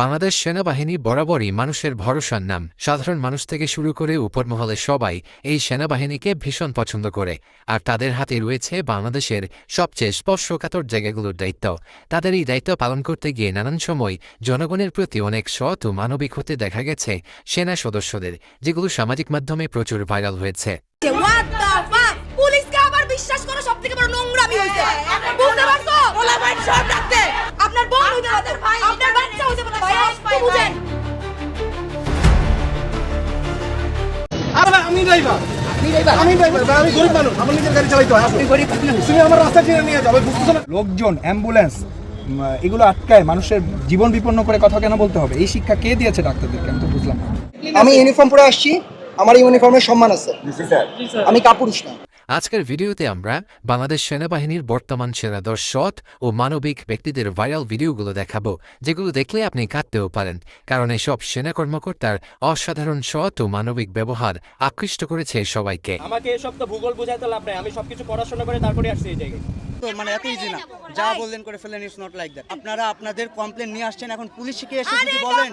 বাংলাদেশ সেনাবাহিনী বরাবরই মানুষের ভরসার নাম। সাধারণ মানুষ থেকে শুরু করে উপরমহলে সবাই এই সেনাবাহিনীকে ভীষণ পছন্দ করে, আর তাদের হাতে রয়েছে বাংলাদেশের সবচেয়ে স্পর্শকাতর জায়গাগুলোর দায়িত্ব। তাদের এই দায়িত্ব পালন করতে গিয়ে নানান সময় জনগণের প্রতি অনেক সৎ ও মানবিক হতে দেখা গেছে সেনা সদস্যদের, যেগুলো সামাজিক মাধ্যমে প্রচুর ভাইরাল হয়েছে। আমি আমি গরিব মানুষ আমার নিজের গাড়ি চালাইতে হয় আপনি গরিব তুমি আমার রাস্তা চিনে নিয়ে যাবে বুঝতেছো না। লোকজন অ্যাম্বুলেন্স এগুলো আটকায় মানুষের জীবন বিপন্ন করে কথা কেন বলতে হবে? এই শিক্ষা কে দিয়েছে ডাক্তারদেরকে? আমি তো বুঝলাম আমি ইউনিফর্ম পরে আসছি আমার ইউনিফর্মের সম্মান আছে। আমি কাপুরুষ না। আজকের ভিডিওতে আমরা বাংলাদেশ সেনাবাহিনীর বর্তমান সেনাদর সৎ ও মানবিক ব্যক্তিদের ভাইরাল ভিডিওগুলো দেখাবো যেগুলো দেখলে আপনি কাঁদতেও পারেন কারণ এসব সেনা কর্মকর্তার অসাধারণ সৎ ও মানবিক ব্যবহার আকৃষ্ট করেছে সবাইকে। আমাকে এসব তো ভূগোল বোঝাতে লাভ নাই আমি সবকিছু পড়াশোনা করে তারপরে আসছি এই জায়গায়। তো মানে এত ইজি না। যা বললেন করে ফেলেন ইটস নট লাইক দ্যাট আপনারা আপনাদের কমপ্লেন নিয়ে আসছেন এখন পুলিশকে এসে যদি বলেন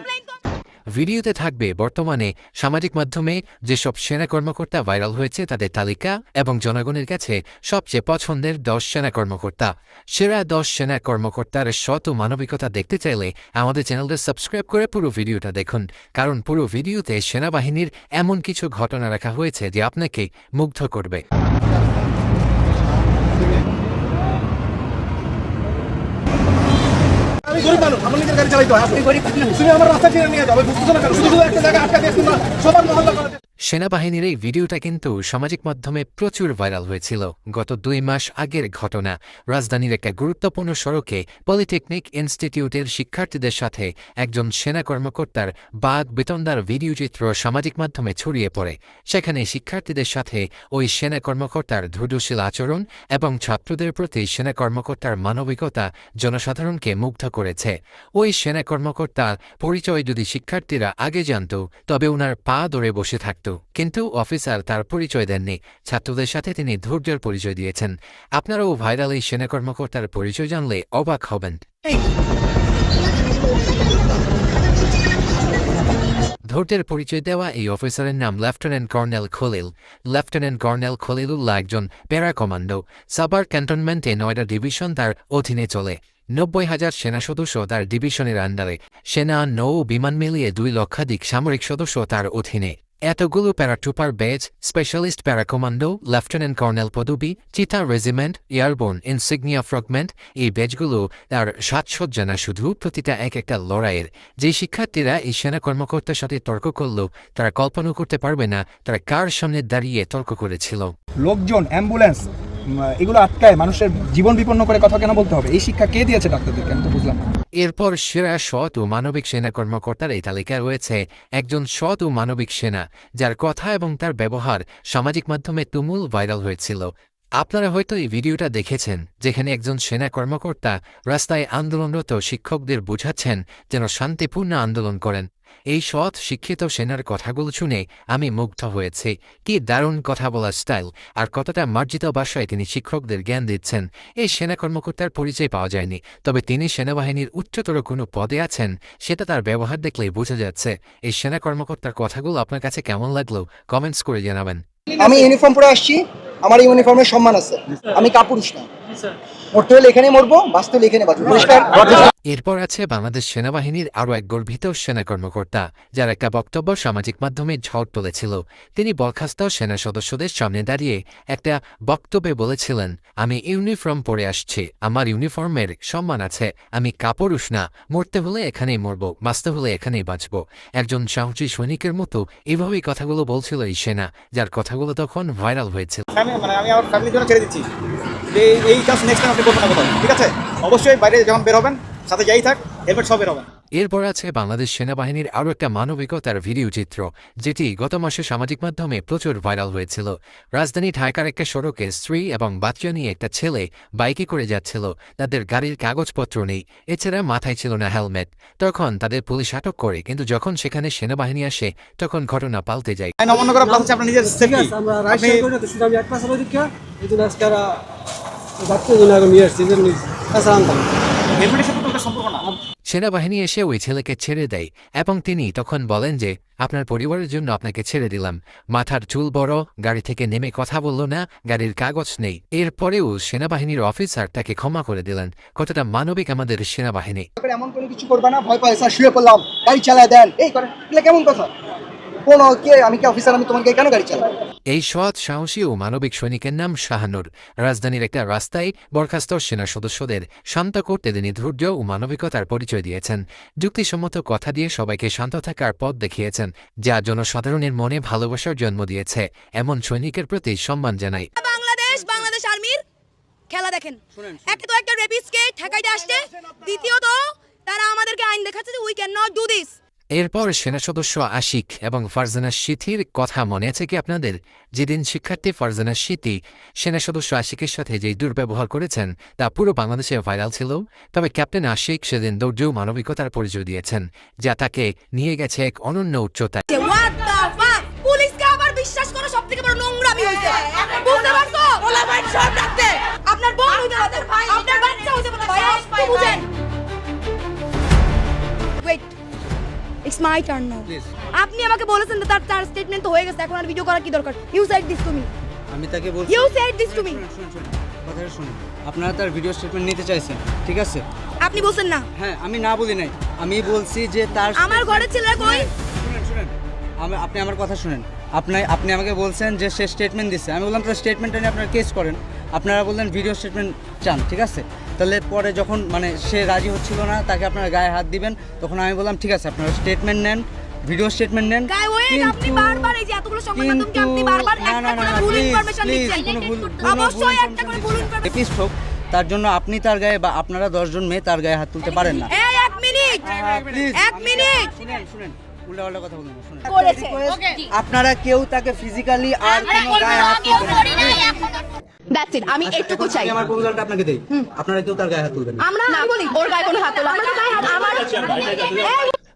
ভিডিওতে থাকবে বর্তমানে সামাজিক মাধ্যমে যেসব সেনা কর্মকর্তা ভাইরাল হয়েছে তাদের তালিকা এবং জনগণের কাছে সবচেয়ে পছন্দের দশ সেনা কর্মকর্তা। সেরা দশ সেনা কর্মকর্তার শত মানবিকতা দেখতে চাইলে আমাদের চ্যানেলটা সাবস্ক্রাইব করে পুরো ভিডিওটা দেখুন, কারণ পুরো ভিডিওতে সেনাবাহিনীর এমন কিছু ঘটনা রাখা হয়েছে যে আপনাকে মুগ্ধ করবে। আমি আমার তুমি আমার রাস্তা চিনে নিয়ে যাবে শুধু শুধু একটা জায়গায় আটকা দিয়ে সবার মহল্লা করে সেনাবাহিনীর এই ভিডিওটা কিন্তু সামাজিক মাধ্যমে প্রচুর ভাইরাল হয়েছিল। গত দুই মাস আগের ঘটনা, রাজধানীর একটা গুরুত্বপূর্ণ সড়কে পলিটেকনিক ইনস্টিটিউটের শিক্ষার্থীদের সাথে একজন সেনা কর্মকর্তার বাঘ বেতনদার ভিডিও চিত্র সামাজিক মাধ্যমে ছড়িয়ে পড়ে। সেখানে শিক্ষার্থীদের সাথে ওই সেনা কর্মকর্তার ধৈর্যশীল আচরণ এবং ছাত্রদের প্রতি সেনা কর্মকর্তার মানবিকতা জনসাধারণকে মুগ্ধ করেছে। ওই সেনা কর্মকর্তার পরিচয় যদি শিক্ষার্থীরা আগে জানত, তবে ওনার পা ধরে বসে থাকত। কিন্তু অফিসার তার পরিচয় দেননি। ছাত্রদের সাথে তিনি ধৈর্যের পরিচয় দিয়েছেন। আপনারাও ভাইরাল এই সেনা কর্মকর্তার পরিচয় জানলে অবাক হবেন। ধৈর্যের পরিচয় দেওয়া এই অফিসারের নাম lieutenant colonel Khalil. Lieutenant colonel Khalilullah একজন প্যারা কমান্ডো। সাবার ক্যান্টনমেন্টে নয়ডা ডিভিশন তার অধীনে চলে। নব্বই হাজার সেনা সদস্য তার ডিভিশনের আন্ডারে। সেনা, নৌ, বিমান মিলিয়ে দুই লক্ষাধিক সামরিক সদস্য তার অধীনে। এতগুলো paratrooper base, specialist para commando, lieutenant colonel পদবি, চিতা রেজিমেন্ট, এয়ারবোর্ন, ইনসিগনিয়া ফ্রগমেন্ট, এই বেজগুলো তার সাজসজ্জা না শুধু প্রতিটা এক একটা লড়াইয়ের। যে শিক্ষার্থীরা এই সেনা কর্মকর্তার সাথে তর্ক করল, তারা কল্পনা করতে পারবে না তারা কার সামনে দাঁড়িয়ে তর্ক করেছিল। লোকজন, অ্যাম্বুলেন্স এগুলো আটকায় মানুষের জীবন বিপন্ন করে কথা কেন বলতে হবে? এই শিক্ষা কে দিয়েছে ডাক্তারদেরকে? আমি তো বুঝলাম। এরপর সেরা সৎ ও মানবিক সেনা কর্মকর্তার এই তালিকায় রয়েছে একজন সৎ ও মানবিক সেনা, যার কথা এবং তার ব্যবহার সামাজিক মাধ্যমে তুমুল ভাইরাল হয়েছিল। আপনারা হয়তো এই ভিডিওটা দেখেছেন, যেখানে একজন সেনা কর্মকর্তা রাস্তায় আন্দোলনরত শিক্ষকদের বোঝাচ্ছেন যেন শান্তিপূর্ণ আন্দোলন করেন। এই সৎ শিক্ষিত সেনার কথাগুলো শুনে আমি মুগ্ধ হয়েছি। কি দারুণ কথা বলার স্টাইল আর কতটা মার্জিত ভাষায় তিনি শিক্ষকদের জ্ঞান দিচ্ছেন। এই সেনা কর্মকর্তার পরিচয় পাওয়া যায়নি তবে তিনি সেনাবাহিনীর উচ্চতর কোনো পদে আছেন সেটা তার ব্যবহার দেখলেই বোঝা যাচ্ছে। এই সেনা কর্মকর্তার কথাগুলো আপনার কাছে কেমন লাগল কমেন্টস করে জানাবেন। আমি ইউনিফর্ম পরে আসছি আমার ইউনিফর্মের সম্মান আছে। আমি কাপুরুষ না। মরতে হলে এখানে মরবো বাঁচতে হলে এখানে বাঁচবো। পরিষ্কার। এরপর আছে বাংলাদেশ সেনাবাহিনীর আরও এক গর্বিত সেনা কর্মকর্তা, যার একটা বক্তব্য সামাজিক মাধ্যমে ঝড় তুলেছিল। তিনি বরখাস্ত সেনা সদস্যদের সামনে দাঁড়িয়ে একটা বক্তব্যে বলেছিলেন, আমি ইউনিফর্ম পরে আসছি, আমার ইউনিফর্মের সম্মান আছে, আমি কাপুরুষ না, মরতে হলে এখানেই মরব, বাঁচতে হলে এখানেই বাঁচব। একজন সাহসী সৈনিকের মতো এভাবেই কথাগুলো বলছিল এই সেনা, যার কথাগুলো তখন ভাইরাল হয়েছিল। মানে অবশ্যই বাইরে যখন বের হবেন সাথে যাই থাক হেলমেট সব বের হবেন এরপর আছে বাংলাদেশ সেনাবাহিনীর আরও একটা মানবিকতার ভিডিও চিত্র যেটি গত মাসে সামাজিক মাধ্যমে প্রচুর ভাইরাল হয়েছিল। রাজধানী ঢাকার একটা সড়কে স্ত্রী এবং বাচ্চা নিয়ে একটা ছেলে বাইকে করে যাচ্ছিল। তাদের গাড়ির কাগজপত্র নেই এছাড়া মাথায় ছিল না হেলমেট। তখন তাদের পুলিশ আটক করে কিন্তু যখন সেখানে সেনাবাহিনী আসে তখন ঘটনা পাল্টে যায়। আইন সেনাবাহিনী এসে ওই ছেলেকে ছেড়ে দেয় এবং তিনি তখন বলেন যে, আপনার পরিবারের জন্য আপনাকে ছেড়ে দিলাম। মাথার চুল বড়, গাড়ি থেকে নেমে কথা বলল না, গাড়ির কাগজ নেই। এরপরেও সেনাবাহিনীর অফিসার তাকে ক্ষমা করে দিলেন। কতটা মানবিক আমাদের সেনাবাহিনী। এমন কোনো কিছু করবে না, ভয় পায়, স্যার, শুয়ে পড়লাম, গাড়ি চালায় দেন। এই করে কেমন কথা? কোন কে? আমি কি অফিসার আমি তোমাকে কেন গাড়ি চালাই এই সৎ সাহসী ও মানবিক সৈনিকের নাম শাহানুর। রাজধানীর একটা রাস্তায় বরখাস্ত সেনা সদস্যদের শান্ত করতে তিনি ধৈর্য ও মানবিকতার পরিচয় দিয়েছেন। যুক্তিসম্মত কথা দিয়ে সবাইকে শান্ত থাকার পথ দেখিয়েছেন যা জনসাধারণের মনে ভালোবাসার জন্ম দিয়েছে এমন সৈনিকের প্রতি সম্মান জানাই বাংলাদেশ বাংলাদেশ আর্মির খেলা দেখেন। একে তো একটা রেপিস্টকে ঠেকাইতে আসছে দ্বিতীয়ত তারা আমাদেরকে আইন দেখাচ্ছে যে we can not do this এরপর সেনা সদস্য আশিক এবং ফারজানা সিথির কথা মনে আছে কি আপনাদের যেদিন শিক্ষার্থী ফারজানা সিথি সেনা সদস্য আশিকের সাথে যে দুর্ব্যবহার করেছেন তা পুরো বাংলাদেশে ভাইরাল ছিল তবে ক্যাপ্টেন আশিক সেদিন ধৈর্য ও মানবিকতার পরিচয় দিয়েছেন যা তাকে নিয়ে গেছে এক অনন্য উচ্চতায় আপনার বোন হইতে পারে আপনার বাচ্চা হইতে পারে ভাই বুঝেন ইটস মাই টার্ন নাও আপনি আমাকে বলেছেন তার তার স্টেটমেন্ট তো হয়ে গেছে এখন আর ভিডিও করার কি দরকার? You said this to me আমি তাকে বলছি you said this to me কথাটা শুনুন। আপনারা তার ভিডিও স্টেটমেন্ট নিতে চাইছেন ঠিক আছে? আপনি বলছেন না। হ্যাঁ আমি না বলি নাই। আমি বলছি যে তার আমার ঘরের ছেলেরা কই? শুনেন আপনি আমার কথা শুনেন। আপনি আপনি আমাকে বলছেন যে সে স্টেটমেন্ট দিচ্ছে আমি বললাম তার স্টেটমেন্টটা নিয়ে আপনারা কেস করেন। আপনারা বললেন ভিডিও স্টেটমেন্ট চান ঠিক আছে? তাহলে পরে যখন মানে সে রাজি হচ্ছিল না তাকে আপনারা গায়ে হাত দিবেন তখন আমি বললাম ঠিক আছে আপনারা স্টেটমেন্ট নেন ভিডিও স্টেটমেন্ট নেন। গাই ওয়েট আপনি বারবার এই যে এতগুলো সংবাদ মাধ্যমকে আপনি বারবার না, একটা না, না, করে ভুল please, ইনফরমেশন দিচ্ছেন। কোনো ভুল- কোনো ভুল অবশ্যই একটা করে ভুল ইনফরমেশন হোক তার জন্য আপনি তার গায়ে বা আপনারা দশজন মেয়ে তার গায়ে হাত তুলতে পারেন না। এই এক মিনিট এক মিনিট। শুনেন শুনেন আপনারা কেউ তাকে ফিজিক্যালি আর কোনো গায়ে হাত না। দ্যাটস ইট আমি এইটুকু চাই। আমার প্রপোজালটা আপনাকে দেই। আপনারা কেউ তার গায়ে হাত তুলবেন আমরা আমি বলি। ওর গায়ে কোনো হাত তোলা আমরা গায়ে হাত আমার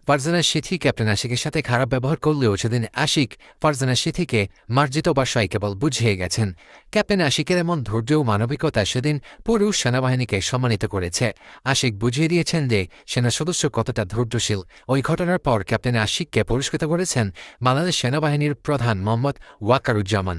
ফারজানা সিথি ক্যাপ্টেন আশিকের সাথে খারাপ ব্যবহার করলেও সেদিন আশিক ফারজানা সিথিকে মার্জিত বাসায় কেবল বুঝিয়ে গেছেন ক্যাপ্টেন আশিকের এমন ধৈর্য ও মানবিকতা সেদিন পুরুষ সেনাবাহিনীকে সম্মানিত করেছে। আশিক বুঝিয়ে দিয়েছেন যে সেনা সদস্য কতটা ধৈর্যশীল। ওই ঘটনার পর ক্যাপ্টেন আশিককে পুরস্কৃত করেছেন বাংলাদেশ সেনাবাহিনীর প্রধান মোহাম্মদ ওয়াকারুজ্জামান।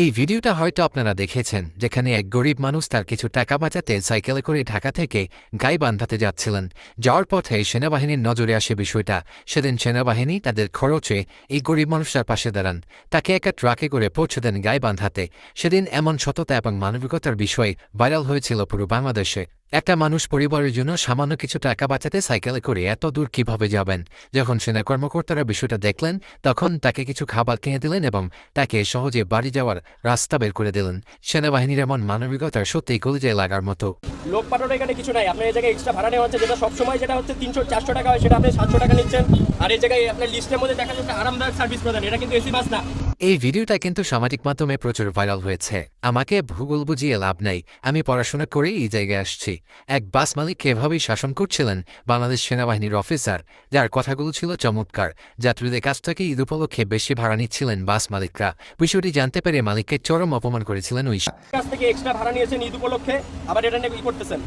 এই ভিডিওটা হয়তো আপনারা দেখেছেন, যেখানে এক গরিব মানুষ তার কিছু টাকা বাঁচাতে সাইকেলে করে ঢাকা থেকে গাই বান্ধাতে যাচ্ছিলেন। যাওয়ার পথে সেনাবাহিনীর নজরে আসে বিষয়টা। সেদিন সেনাবাহিনী তাদের খরচে এই গরিব মানুষটার পাশে দাঁড়ান। তাকে একা ট্রাকে করে পৌঁছে দেন গাই বান্ধাতে সেদিন এমন সততা এবং মানবিকতার বিষয় ভাইরাল হয়েছিল পুরো বাংলাদেশে। একটা মানুষ পরিবারের জন্য সামান্য কিছু টাকা বাঁচাতে সাইকেলে করে এত দূর কীভাবে যাবেন? যখন সেনা কর্মকর্তারা বিষয়টা দেখলেন, তখন তাকে কিছু খাবার কিনে দিলেন এবং তাকে সহজে বাড়ি যাওয়ার রাস্তা বের করে দিলেন। সেনাবাহিনীর এমন মানবিকতার সত্যিই কলিজায় লাগার মতো। লোক পাঠানো এখানে কিছু নাই। আপনার এই জায়গায় এক্সট্রা ভাড়া নেওয়া হচ্ছে, যেটা সবসময় যেটা হচ্ছে তিনশো, চারশো টাকা হয়, সেটা আপনি সাতশো টাকা নিচ্ছেন। আর এই জায়গায় আপনার লিস্টের মধ্যে দেখা যাচ্ছে আরামদায়ক সার্ভিস প্রদান। এটা কিন্তু এসি বাস না। এই ভিডিওটা কিন্তু সামাজিক মাধ্যমে প্রচুর ভাইরাল হয়েছে। আমাকে ভূগোল বুঝিয়ে লাভ নাই। আমি পড়াশোনা করে এই জায়গায় আসছি। এক বাস মালিক এভাবেই শাসন করছিলেন বাংলাদেশ সেনাবাহিনীর অফিসার, যার কথাগুলো ছিল চমৎকার। যাত্রীদের কাছ থেকে ঈদ উপলক্ষে বেশি ভাড়া নিচ্ছিলেন বাস মালিকরা। বিষয়টি জানতে পেরে মালিককে চরম অপমান করেছিলেন ওই কাছ থেকে এক্সট্রা ভাড়া নিয়েছেন ঈদ উপলক্ষে, আবার এটা নিয়ে করতেছেন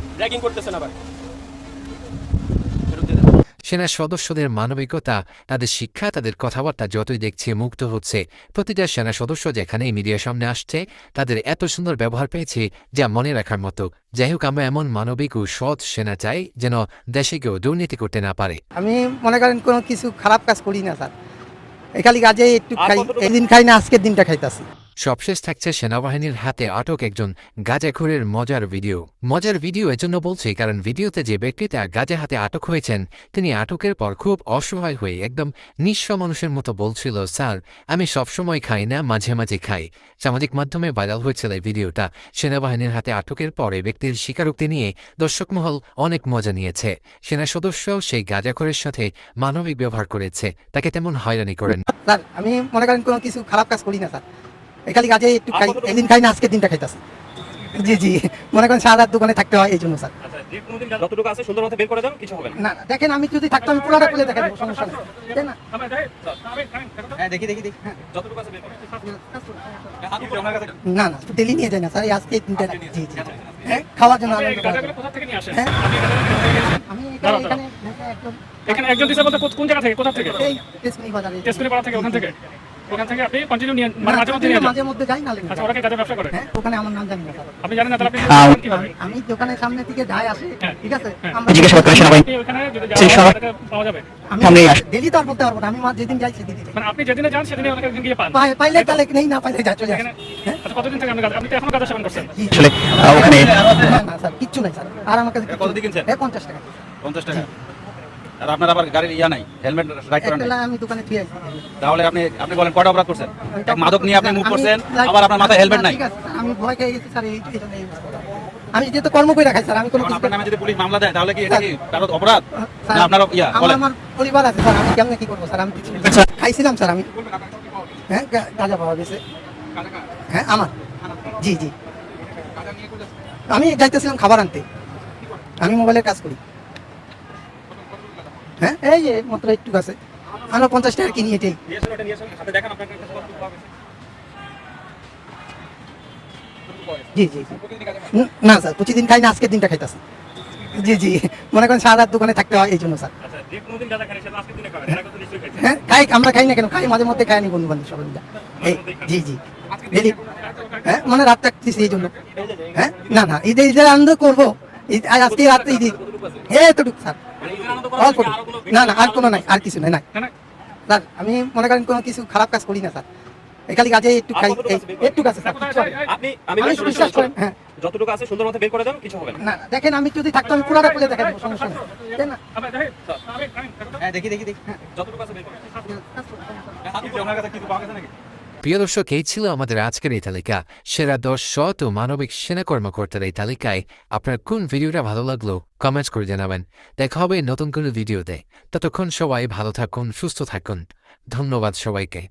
করতেছেন আবার। সেনা সদস্যদের মানবিকতা তাদের শিক্ষা তাদের কথাবার্তা যতই দেখছে মুক্ত হচ্ছে। প্রতিটা সেনা সদস্য যেখানেই মিডিয়ার সামনে আসছে তাদের এত সুন্দর ব্যবহার পেয়েছে যা মনে রাখার মতো। যাই হোক আমরা এমন মানবিক ও সৎ সেনা চাই যেন দেশে কেউ দুর্নীতি করতে না পারে। আমি মনে করেন কোনো কিছু খারাপ কাজ করি না স্যার। এখালি কাজে একটু খাই এদিন খাই না আজকের দিনটা খাইতাছি। সবশেষ থাকছে সেনাবাহিনীর হাতে আটক একজন গাজাখুরের মজার ভিডিও। মজার ভিডিও এজন্য বলছি, কারণ ভিডিওতে যে ব্যক্তিটা গাজা হাতে আটক হয়েছেন, তিনি আটকের পর খুব অসহায় হয়ে একদম নিঃস্ব মানুষের মতো বলছিল, স্যার, আমি সবসময় খাই না, মাঝে মাঝে খাই। সামাজিক মাধ্যমে ভাইরাল হয়েছিল এই ভিডিওটা। সেনাবাহিনীর হাতে আটকের পরে ব্যক্তির স্বীকারোক্তি নিয়ে দর্শক মহল অনেক মজা নিয়েছে। সেনা সদস্য সেই গাজাখুরের সাথে মানবিক ব্যবহার করেছে, তাকে তেমন হয়রানি করেন স্যার, আমি মনে করেন কোনো কিছু খারাপ কাজ করি না, স্যার। এখালি কাজে একটু আর খাই না আজকের দিনটা খাইতাছি। জি জি। মনে করেন সারা রাত দোকানে থাকতে হয় এই জন্য স্যার। যতটুকু আছে সুন্দর মতো বের করে দেন কিছু হবে না। না না, দেখেন আমি যদি থাকতো আমি পুরোটা খুলে দেখা দেবো সমস্যা নেই। তাই না? হ্যাঁ দেখি দেখি দেখি। যতটুকু আছে বের করে না না ডেলি নিয়ে যায় না স্যার আজকে তিনটা জি জি হ্যাঁ খাওয়ার জন্য। হ্যাঁ। আমি এখানে এখানে একজন দিছে বলতে কোন জায়গা থেকে? কোথা থেকে? এই টেসমিনি বাজারে। টেস্ট পাড়া থেকে ওখান থেকে? ওখান থেকে আপনি কন্টিনিউ নিয়ে মানে মাঝে মধ্যে নিয়ে মাঝে মধ্যে যাই না আচ্ছা ওরা কি গাঁজা ব্যবসা করে। হ্যাঁ ওখানে আমার নাম জানি না আপনি জানেন না তাহলে আপনি আমি দোকানের সামনে থেকে যাই আসে ঠিক আছে? আমরা আপনি ওখানে যদি যান পাওয়া যাবে। আমি ডেলি তো আর বলতে পারব না আমি মা যেদিন যাই সেদিন মানে আপনি যেদিনে যান সেদিনে গিয়ে পান। পাইলে তাহলে নেই না পাইলে যা চলে আসে। আচ্ছা কতদিন থেকে আপনি গাঁজা আপনি তো এখনও গাঁজা সেবন করছেন। ওখানে না না স্যার কিচ্ছু নাই স্যার। আর আমার কাছে কত দিয়ে কিনছেন? হ্যাঁ পঞ্চাশ টাকা। পঞ্চাশ টাকা? আর আপনার আবার গাড়ির ইয়া নাই হেলমেট রাইট করেন আমি দোকানে ফিরে তাহলে আপনি আপনি বলেন কয়টা অপরাধ করছেন? মাদক নিয়ে আপনি মুভ করছেন আবার আপনার মাথায় হেলমেট নাই। আমি ভয় খেয়ে গেছি স্যার এই আমি যেহেতু কর্ম করে রাখাই স্যার আমি কোনো কিছু আপনার নামে যদি পুলিশ মামলা দেয় তাহলে কি এটা কি কারও অপরাধ? না আপনার ইয়া বলেন। আমার পরিবার আছে স্যার আমি কেমনে কি করব স্যার আমি খাইছিলাম স্যার আমি। হ্যাঁ গাঁজা পাওয়া গেছে। হ্যাঁ আমার। জি জি। আমি যাইতেছিলাম খাবার আনতে। আমি মোবাইলের কাজ করি। হ্যাঁ? এই যে মাত্র একটু আছে আমরা পঞ্চাশ টাকা কিনি এটাই। জি জি। না স্যার, প্রতিদিন খাই না, আজকের দিনটা খাইতেছি। জি জি। মনে করেন সারা রাত দোকানে থাকতে হয়, এই জন্য স্যার। হ্যাঁ? খাই, আমরা খাই না কেন? খাই, মাঝে মধ্যে খাই নি বন্ধু বান্ধব সবাই। এই, জি জি। ডেলি। হ্যাঁ? মানে রাত থাকতেছি এই জন্য। হ্যাঁ? না না ঈদে ঈদের আনন্দ করব। ঈদ আজ আজকে রাত্রে ঈদ। এতটুকু, স্যার। না না আর কোনো নাই আর কিছু নাই নাই। স্যার আমি মনে করেন কোনো কিছু খারাপ কাজ করি না স্যার। এখানে কাজে একটু খাই একটু কাছে। আপনি আমি বিশ্বাস করেন হ্যাঁ। যতটুকু আছে সুন্দর মতো বের করে দেন কিছু হবে না। দেখেন আমি যদি থাকতো আমি পুরোটা খুলে দেখা দেবো সমস্যা নেই। না। হ্যাঁ দেখি দেখি দেখি। যতটুকু আছে বের করে প্রিয় দর্শক, এই ছিল আমাদের আজকের এই তালিকা। সেরা দশ শত ও মানবিক সেনা কর্মকর্তার এই তালিকায় আপনার কোন ভিডিওটা ভালো লাগল কমেন্টস করে জানাবেন। দেখা হবে নতুন কোনো ভিডিওতে। ততক্ষণ সবাই ভালো থাকুন, সুস্থ থাকুন। ধন্যবাদ সবাইকে।